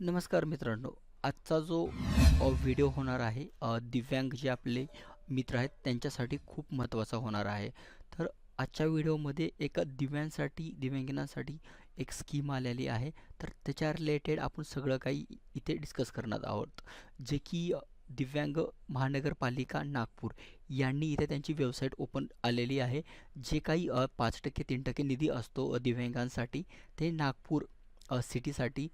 नमस्कार मित्रांनो आजचा जो व्हिडिओ होणार आहे दिव्यांग जे आपले मित्र आहेत त्यांच्यासाठी खूप महत्त्वाचा होणार आहे. तर आजच्या व्हिडिओमध्ये एका दिव्यांसाठी दिव्यांगांसाठी एक स्कीम आलेली आहे. तर त्याच्या रिलेटेड आपण सगळं काही इथे डिस्कस करणार आहोत. जे की दिव्यांग महानगरपालिका नागपूर यांनी इथे त्यांची वेबसाईट ओपन आलेली आहे. जे काही पाच टक्के तीन टक्के निधी असतो दिव्यांगांसाठी ते नागपूर सिटीसाठी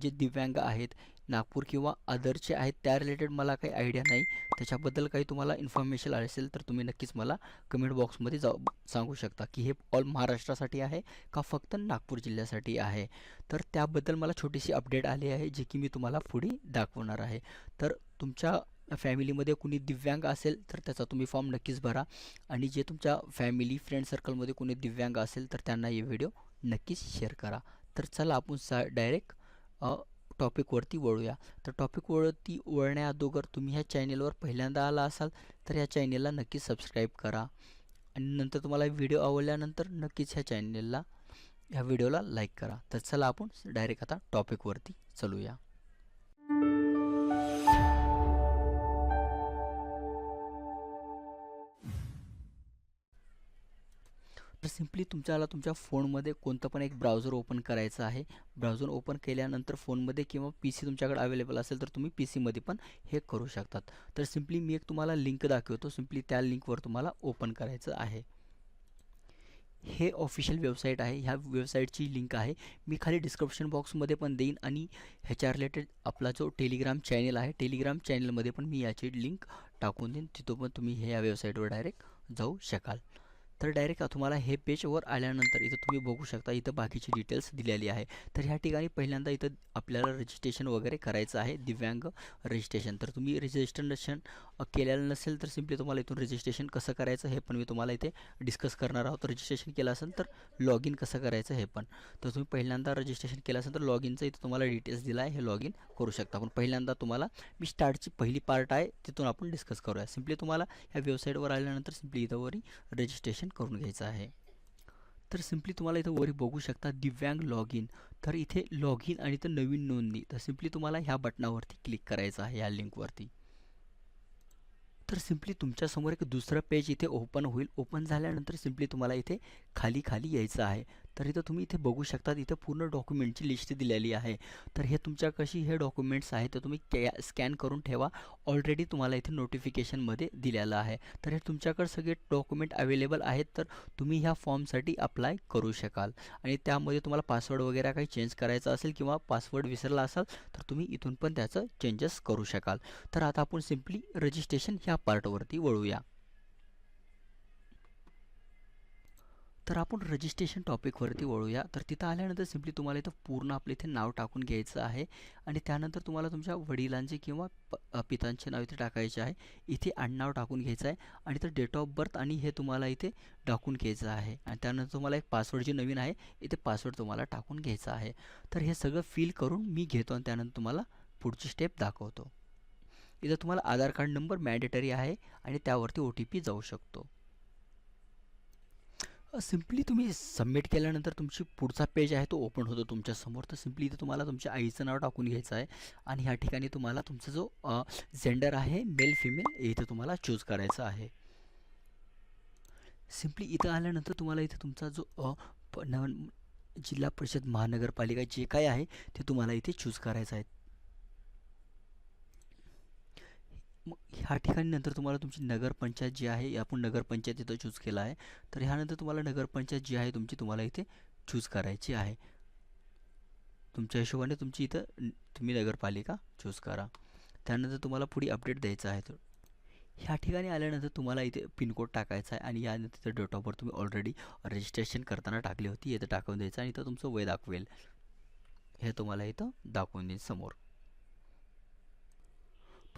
जे दिव्यांग आहेत नागपूर किंवा अदरचे आहेत त्या रिलेटेड मला काही आयडिया नाही. त्याच्याबद्दल काही तुम्हाला इन्फॉर्मेशन असेल तर तुम्ही नक्कीच मला कमेंट बॉक्समध्ये जाऊ सांगू शकता की हे ऑल महाराष्ट्रासाठी आहे का फक्त नागपूर जिल्ह्यासाठी आहे? तर त्याबद्दल मला छोटीशी अपडेट आली आहे जी की मी तुम्हाला पुढे दाखवणार आहे. तर तुमच्या फॅमिलीमध्ये कुणी दिव्यांग असेल तर त्याचा तुम्ही फॉर्म नक्कीच भरा. आणि जे तुमच्या फॅमिली फ्रेंड सर्कलमध्ये कुणी दिव्यांग असेल तर त्यांना हे व्हिडिओ नक्कीच शेअर करा. तर चला आपण सा डायरेक्ट टॉपिकवरती वळूया. तर टॉपिकवरती वळण्या अगोदर तुम्ही ह्या चॅनेलवर पहिल्यांदा आला असाल तर ह्या चॅनेलला नक्की सबस्क्राईब करा. आणि नंतर तुम्हाला व्हिडिओ आवडल्यानंतर नक्कीच ह्या चॅनेलला ह्या व्हिडिओला लाईक करा. तर चला आपण डायरेक्ट आता टॉपिकवरती चलूया. तर सिम्पली तुमच्याला तुमच्या फोनमध्ये कोणतं पण एक ब्राउझर ओपन करायचं आहे. ब्राउझर ओपन केल्यानंतर फोनमध्ये किंवा पी सी तुमच्याकडे अवेलेबल असेल तर तुम्ही पी सीमध्ये पण हे करू शकतात. तर सिम्पली मी एक तुम्हाला लिंक दाखवतो. सिम्पली त्या लिंकवर तुम्हाला ओपन करायचं आहे. हे ऑफिशियल वेबसाईट आहे. ह्या वेबसाईटची लिंक आहे. मी खाली डिस्क्रिप्शन बॉक्समध्ये पण देईन आणि ह्याच्या रिलेटेड आपला जो टेलिग्राम चॅनल आहे टेलिग्राम चॅनलमध्ये पण मी याची लिंक टाकून देईन. तिथं पण तुम्ही हे या वेबसाईटवर डायरेक्ट जाऊ शकाल. तर डायरेक्ट तुम्हाला हे पेजवर आल्यानंतर इथं तुम्ही बघू शकता इथं बाकीची डिटेल्स दिलेली आहे. तर ह्या ठिकाणी पहिल्यांदा इथं आपल्याला रजिस्ट्रेशन वगैरे करायचं आहे दिव्यांग रजिस्ट्रेशन तर तुम्ही रजिस्ट्रेशन केलेलं नसेल तर सिम्पली तुम्हाला इथून रजिस्ट्रेशन कसं करायचं हे पण मी तुम्हाला इथे डिस्कस करणार आहोत. रजिस्ट्रेशन केलं असेल तर लॉग इन कसं करायचं हे पण. तर तुम्ही पहिल्यांदा रजिस्ट्रेशन केलं असेल तर लॉग इनचं इथं तुम्हाला डिटेल्स दिला आहे हे लॉग इन करू शकता. पण पहिल्यांदा तुम्हाला मी स्टार्टची पहिली पार्ट आहे तिथून आपण डिस्कस करूया. सिम्पली तुम्हाला ह्या वेबसाईटवर आल्यानंतर सिम्पली इथं रजिस्ट्रेशन रजिस्ट्रेशन करून घ्यायचं आहे. तर सिम्पली तुम्हाला इथं वरी बघू शकता दिव्यांग लॉग इन तर इथे लॉग इन आणि इथं नवीन नोंदणी. तर सिम्पली तुम्हाला ह्या बटनावरती क्लिक करायचं आहे ह्या लिंकवरती तर सिम्पली तुमच्यासमोर एक दुसरं पेज इथे ओपन होईल. ओपन झाल्यानंतर सिम्पली तुम्हाला इथे खाली खाली यायचं आहे. तर इथं तुम्ही इथे बघू शकता इथं पूर्ण डॉक्युमेंटची लिस्ट दिलेली आहे. तर हे तुमच्या कशी हे डॉक्युमेंट्स आहेत तर तुम्ही कॅ स्कॅन करून ठेवा. ऑलरेडी तुम्हाला इथे नोटिफिकेशनमध्ये दिलेलं आहे. तर हे तुमच्याकडे सगळे डॉक्युमेंट अवेलेबल आहेत तर तुम्ही ह्या फॉर्मसाठी अप्लाय करू शकाल. आणि त्यामध्ये तुम्हाला पासवर्ड वगैरे काही चेंज करायचा असेल किंवा पासवर्ड विसरला असाल तर तुम्ही इथून पण त्याचं चेंजेस करू शकाल. तर आता आपण सिम्पली रजिस्ट्रेशन ह्या पार्टवरती वळूया. तर आपण रजिस्ट्रेशन टॉपिकवरती वळूया. तर तिथं आल्यानंतर सिम्पली तुम्हाला इथं पूर्ण आपलं इथे नाव टाकून घ्यायचं आहे. आणि त्यानंतर तुम्हाला तुमच्या वडिलांचे किंवा प पितांचे नाव इथे टाकायचे आहे. इथे आडनाव टाकून घ्यायचं आहे. आणि तर डेट ऑफ बर्थ आणि हे तुम्हाला इथे टाकून घ्यायचं आहे. आणि त्यानंतर तुम्हाला एक पासवर्ड जे नवीन आहे इथे पासवर्ड तुम्हाला टाकून घ्यायचा आहे. तर हे सगळं फिल करून मी घेतो आणि त्यानंतर तुम्हाला पुढची स्टेप दाखवतो. इथं तुम्हाला आधार कार्ड नंबर मॅन्डेटरी आहे आणि त्यावरती ओ टी पी जाऊ शकतो. सिम्पली तुम्ही सबमिट केल्यानंतर तुमची पुढचा पेज आहे तो ओपन होतो तुमच्यासमोर. तर सिम्पली इथे तुम्हाला तुमच्या आईचं नाव टाकून घ्यायचं आहे आणि ह्या ठिकाणी तुम्हाला तुमचा जो जेंडर आहे मेल फिमेल इथं तुम्हाला चूज करायचा आहे. सिम्पली इथं आल्यानंतर तुम्हाला इथे तुमचा जो जिल्हा परिषद महानगरपालिका जे काय आहे ते तुम्हाला इथे चूज करायचं आहे. ह्या ठिकाणी नंतर तुम्हाला तुमची नगरपंचायत जी आहे आपण नगरपंचायत इथं चूज केला आहे. तर ह्यानंतर तुम्हाला नगरपंचायत जी आहे तुमची तुम्हाला इथे चूज करायची आहे. तुमच्या हिशोबाने तुमची इथं तुम्ही नगरपालिका चूज करा. त्यानंतर तुम्हाला पुढे अपडेट द्यायचं आहे. तर ह्या ठिकाणी आल्यानंतर तुम्हाला इथे पिनकोड टाकायचा आहे आणि यानंतर डेट ऑफ बर्थ तुम्ही ऑलरेडी रजिस्ट्रेशन करताना टाकली होती इथं टाकून द्यायचं आणि इथं तुमचं वय दाखवेल. हे तुम्हाला इथं दाखवून देईल समोर.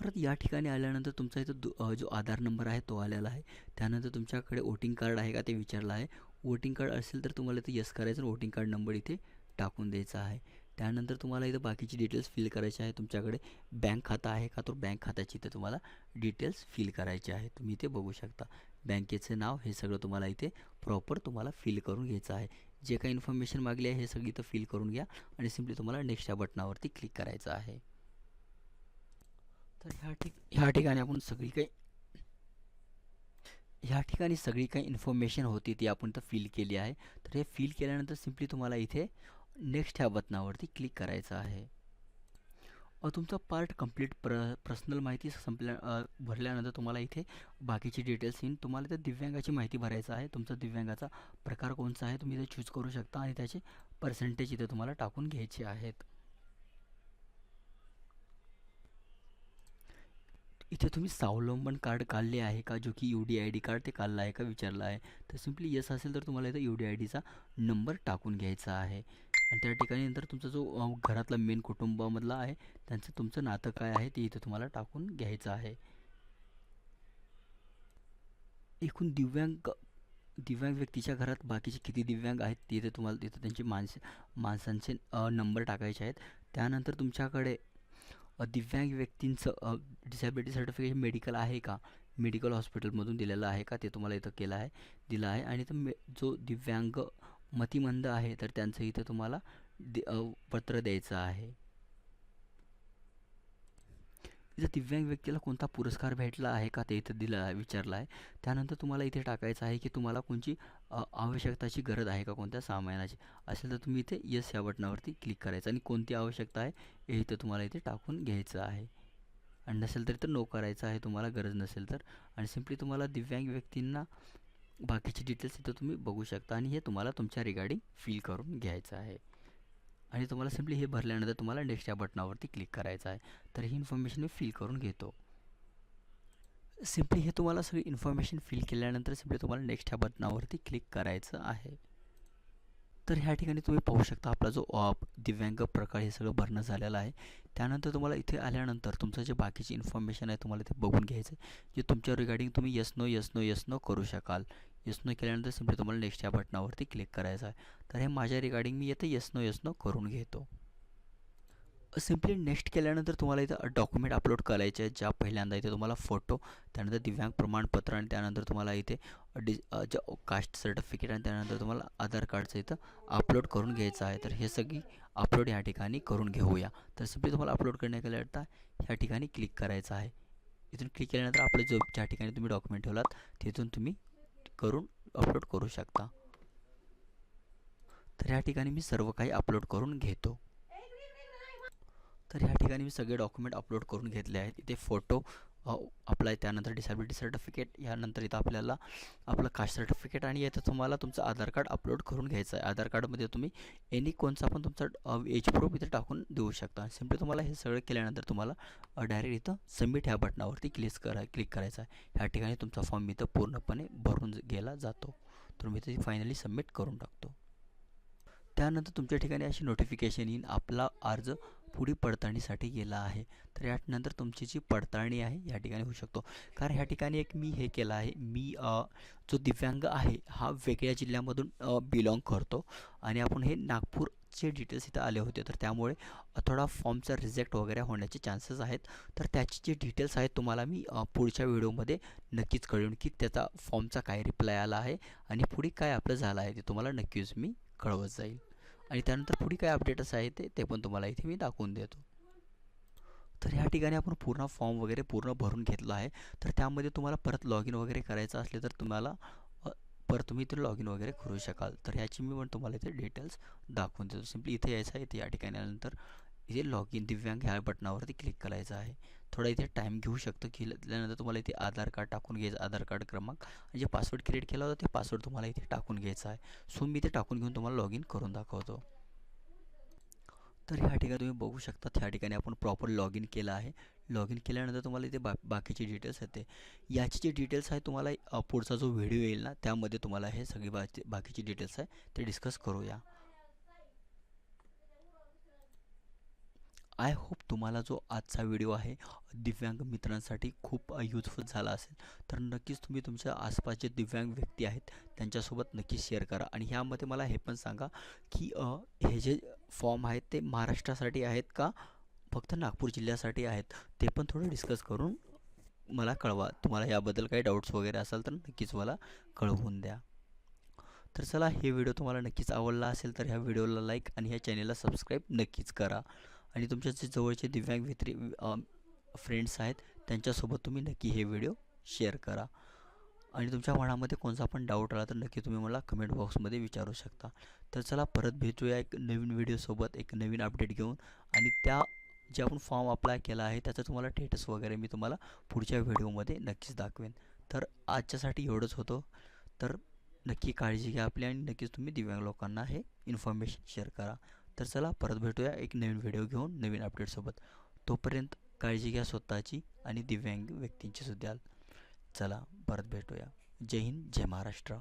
परत या ठिकाणी आल्यानंतर तुमचा इथं दु जो आधार नंबर आहे तो आलेला आहे. त्यानंतर तुमच्याकडे वोटिंग कार्ड आहे का ते विचारलं आहे. वोटिंग कार्ड असेल तर तुम्हाला इथे यस करायचं वोटिंग कार्ड नंबर इथे टाकून द्यायचा आहे. त्यानंतर तुम्हाला इथं बाकीची डिटेल्स फिल करायचे आहे. तुमच्याकडे बँक खाता आहे का तो बँक खात्याची इथे तुम्हाला डिटेल्स फिल करायचे आहे. तुम्ही इथे बघू शकता. बँकेचं नाव हे सगळं तुम्हाला इथे प्रॉपर तुम्हाला फिल करून घ्यायचं आहे. जे काही इन्फॉर्मेशन मागली आहे हे सगळी इथं फिल करून घ्या आणि सिम्पली तुम्हाला नेक्स्ट या बटनावरती क्लिक करायचं आहे. तर ह्या ठिक ह्या ठिकाणी आपण सगळी काही ह्या ठिकाणी सगळी काही इन्फॉर्मेशन होती ती आपण तर फिल केली आहे. तर हे फिल केल्यानंतर सिम्पली तुम्हाला इथे नेक्स्ट ह्या बटनावरती क्लिक करायचं आहे. तुमचा पार्ट कंप्लीट प्र पर्सनल माहिती संपल्या भरल्यानंतर तुम्हाला इथे बाकीची डिटेल्स येईन. तुम्हाला त्या दिव्यांगाची माहिती भरायचं आहे. तुमचा दिव्यांगाचा प्रकार कोणता आहे तुम्ही इथे चूज करू शकता आणि त्याचे पर्सेंटेज इथे तुम्हाला टाकून घ्यायचे आहेत. इथे तुम्ही स्वावलंबन कार्ड काढले आहे का? जो की U D I D card ते काढलं आहे का? विचारलं आहे. तर सिम्पली येस असेल तर तुम्हाला इथं यू डी आय डीचा नंबर टाकून घ्यायचा आहे. आणि त्या ठिकाणी नंतर तुमचा जो घरातला मेन कुटुंबामधला आहे त्यांचं तुमचं नातं काय आहे ते इथं तुम्हाला टाकून घ्यायचं आहे. एकूण दिव्यांग दिव्यांग व्यक्तीच्या घरात बाकीचे किती दिव्यांग आहेत ते इथे तुम्हाला तिथं त्यांचे माणसे माणसांचे नंबर टाकायचे आहेत. त्यानंतर तुमच्याकडे दिव्यांग व्यक्तींचं डिसॅबिलिटी सर्टिफिकेट मेडिकल आहे का? मेडिकल हॉस्पिटलमधून दिलेलं आहे का? ते तुम्हाला इथं केलं आहे दिलं आहे. आणि तर मे जो दिव्यांग मतिमंद आहे तर त्यांचं इथं तुम्हाला दि पत्र द्यायचं आहे. इथं दिव्यांग व्यक्तीला कोणता पुरस्कार भेटला आहे का ते इथं दिलं आहे विचारलं आहे. त्यानंतर तुम्हाला इथे टाकायचं आहे की तुम्हाला कोणची आवश्यकताची गरज आहे का कोणत्या सामानाची? असेल तर तुम्ही इथे यस या बटनावरती क्लिक करायचं. आणि कोणती आवश्यकता आहे हे इथं तुम्हाला इथे टाकून घ्यायचं आहे. आणि नसेल तर इथं नो करायचं आहे तुम्हाला गरज नसेल तर. आणि सिम्पली तुम्हाला दिव्यांग व्यक्तींना बाकीचे डिटेल्स इथं तुम्ही बघू शकता. आणि हे तुम्हाला तुमच्या रिगार्डिंग फील करून घ्यायचं आहे. आणि तुम्हाला सिम्पली हे भरल्यानंतर तुम्हाला नेक्स्ट या बटनावरती क्लिक करायचं आहे. तर ही इन्फॉर्मेशन मी फिल करून घेतो. सिम्पली हे तुम्हाला सगळी इन्फॉर्मेशन फिल केल्यानंतर सिम्पली तुम्हाला नेक्स्ट ह्या बटनावरती क्लिक करायचं आहे. तर ह्या ठिकाणी तुम्ही पाहू शकता आपला जो ऑप दिव्यांग प्रकार हे सगळं भरणं झालेलं आहे. त्यानंतर तुम्हाला इथे आल्यानंतर तुमचं जे बाकीची इन्फॉर्मेशन आहे तुम्हाला ते बघून घ्यायचं आहे. जे तुमच्या रिगार्डिंग तुम्ही yes no yes no yes no करू शकाल. यस नो केल्यानंतर सिम्पली तुम्हाला नेक्स्ट या बटनावरती क्लिक करायचं आहे. तर हे माझ्या रिगार्डिंग मी येथे यस नो यस नो करून घेतो. सिम्पली नेक्स्ट केल्यानंतर तुम्हाला इथं डॉक्युमेंट अपलोड करायचे आहे ज्या पहिल्यांदा इथे तुम्हाला फोटो त्यानंतर दिव्यांग प्रमाणपत्र आणि त्यानंतर तुम्हाला इथे डि कास्ट सर्टिफिकेट आणि त्यानंतर तुम्हाला आधार कार्डचं इथं अपलोड करून घ्यायचं आहे. तर हे सगळी अपलोड ह्या ठिकाणी करून घेऊया. तर सिम्पली तुम्हाला अपलोड करण्याकरिता ह्या ठिकाणी क्लिक करायचं आहे. इथून क्लिक केल्यानंतर आपलं जो ज्या ठिकाणी तुम्ही डॉक्युमेंट ठेवलात तिथून तुम्ही करून अपलोड करू शकता. तर ह्या ठिकाणी मी सर्व काही अपलोड करून घेतो. तर ह्या ठिकाणी मी सगळे डॉक्युमेंट अपलोड करून घेतले आहेत. इथे फोटो आपला त्यानंतर डिसॅबिलिटी सर्टिफिकेट यानंतर इथं आपल्याला आपलं कास्ट सर्टिफिकेट आणि इथं तुम्हाला तुमचं आधार कार्ड अपलोड करून घ्यायचं आहे. आधार कार्डमध्ये तुम्ही एनी कोणचा पण तुमचा एज प्रूफ इथे टाकून देऊ शकता. सिम्पली तुम्हाला हे सगळं केल्यानंतर तुम्हाला डायरेक्ट इथं सबमिट ह्या बटनावरती क्लिक करा क्लिक करायचं आहे. ह्या ठिकाणी तुमचा फॉर्म इथं पूर्णपणे भरून गेला जातो. तर मी ते फायनली सबमिट करून टाकतो. त्यानंतर तुमच्या ठिकाणी अशी नोटिफिकेशन येईन आपला अर्ज पुढे पडताळणीसाठी गेला आहे. तर यानंतर तुमची जी पडताळणी आहे या ठिकाणी होऊ शकतो. कारण ह्या ठिकाणी एक मी हे केलं आहे. मी जो दिव्यांग आहे हा वेगळ्या जिल्ह्यामधून बिलॉंग करतो. आणि आपण हे नागपूर जे डिटेल्स इथं आले होते. तर त्यामुळे थोडा फॉर्मचा रिजेक्ट वगैरे होण्याचे चान्सेस आहेत. तर त्याचे जे डिटेल्स आहेत तुम्हाला मी पुढच्या व्हिडिओमध्ये नक्कीच कळवून की त्याचा फॉर्मचा काय रिप्लाय आला आहे आणि पुढे काय आपलं झालं आहे ते तुम्हाला नक्कीच मी कळवत जाईल. आणि त्यानंतर पुढे काय अपडेट्स आहे ते ते पण तुम्हाला इथे मी दाखवून देतो. तर ह्या ठिकाणी आपण पूर्ण फॉर्म वगैरे पूर्ण भरून घेतला आहे. तर त्यामध्ये तुम्हाला परत लॉग इन वगैरे करायचं असले तर तुम्हाला अ, परत तुम्ही इथे लॉग इन वगैरे करू शकाल. तर ह्याची मी पण तुम्हाला इथे डिटेल्स दाखवून देतो. सिम्पली इथे यायचं आहे इथे या ठिकाणी आल्यानंतर इथे लॉग इन दिव्यांग ह्या बटनावरती क्लिक करायचं आहे. थोडा इथे टाईम घेऊ शकतो. केल्यानंतर तुम्हाला इथे आधार कार्ड टाकून घ्यायचं आधार कार्ड क्रमांक आणि जे पासवर्ड क्रिएट केला होता ते पासवर्ड तुम्हाला इथे टाकून घ्यायचा आहे. सो मी ते टाकून घेऊन तुम्हाला लॉग इन करून दाखवतो. तर ह्या ठिकाणी तुम्ही बघू शकता ह्या ठिकाणी आपण प्रॉपर लॉग इन केलं आहे. लॉग इन केल्यानंतर तुम्हाला इथे बा बाकीचे डिटेल्स येते. याचे जे डिटेल्स आहे तुम्हाला पुढचा जो व्हिडिओ येईल ना त्यामध्ये तुम्हाला हे सगळी बाकी बाकीचे डिटेल्स आहे ते डिस्कस करूया. आय होप तुम्हाला जो आजचा व्हिडिओ आहे दिव्यांग मित्रांसाठी खूप युजफुल झाला असेल. तर नक्कीच तुम्ही तुमच्या आसपास जे दिव्यांग व्यक्ती आहेत त्यांच्यासोबत नक्कीच शेअर करा. आणि ह्यामध्ये मला हे पण सांगा की हे जे फॉर्म आहेत ते महाराष्ट्रासाठी आहेत का? फक्त नागपूर जिल्ह्यासाठी आहेत. ते पण थोडं डिस्कस करून मला कळवा. तुम्हाला याबद्दल काही डाऊट्स वगैरे असेल तर नक्कीच मला कळवून द्या. तर चला हे व्हिडिओ तुम्हाला नक्कीच आवडला असेल तर ह्या व्हिडिओला लाईक आणि ह्या चॅनेलला सबस्क्राईब नक्कीच करा. आणि तुमच्या जे जवळचे दिव्यांग वित्री फ्रेंड्स आहेत त्यांच्यासोबत तुम्ही नक्की हे व्हिडिओ शेअर करा. आणि तुमच्या मनामध्ये कोणता पण डाऊट आला तर नक्की तुम्ही मला कमेंट बॉक्समध्ये विचारू शकता. तर चला परत भेटूया एक नवीन व्हिडिओसोबत एक नवीन अपडेट घेऊन. आणि त्या जे आपण फॉर्म अप्लाय केला आहे त्याचं तुम्हाला स्टेटस वगैरे मी तुम्हाला पुढच्या व्हिडिओमध्ये नक्कीच दाखवेन. तर आजच्यासाठी एवढंच होतं. तर नक्की काळजी घ्या आपली आणि नक्कीच तुम्ही दिव्यांग लोकांना हे इन्फॉर्मेशन शेअर करा. तर चला परत भेटूया एक नवीन व्हिडिओ घेऊन नवीन अपडेटसोबत तोपर्यंत काळजी घ्या स्वतःची आणि दिव्यांग व्यक्तींची सुद्धा. चला परत भेटूया. जय हिंद जय महाराष्ट्र.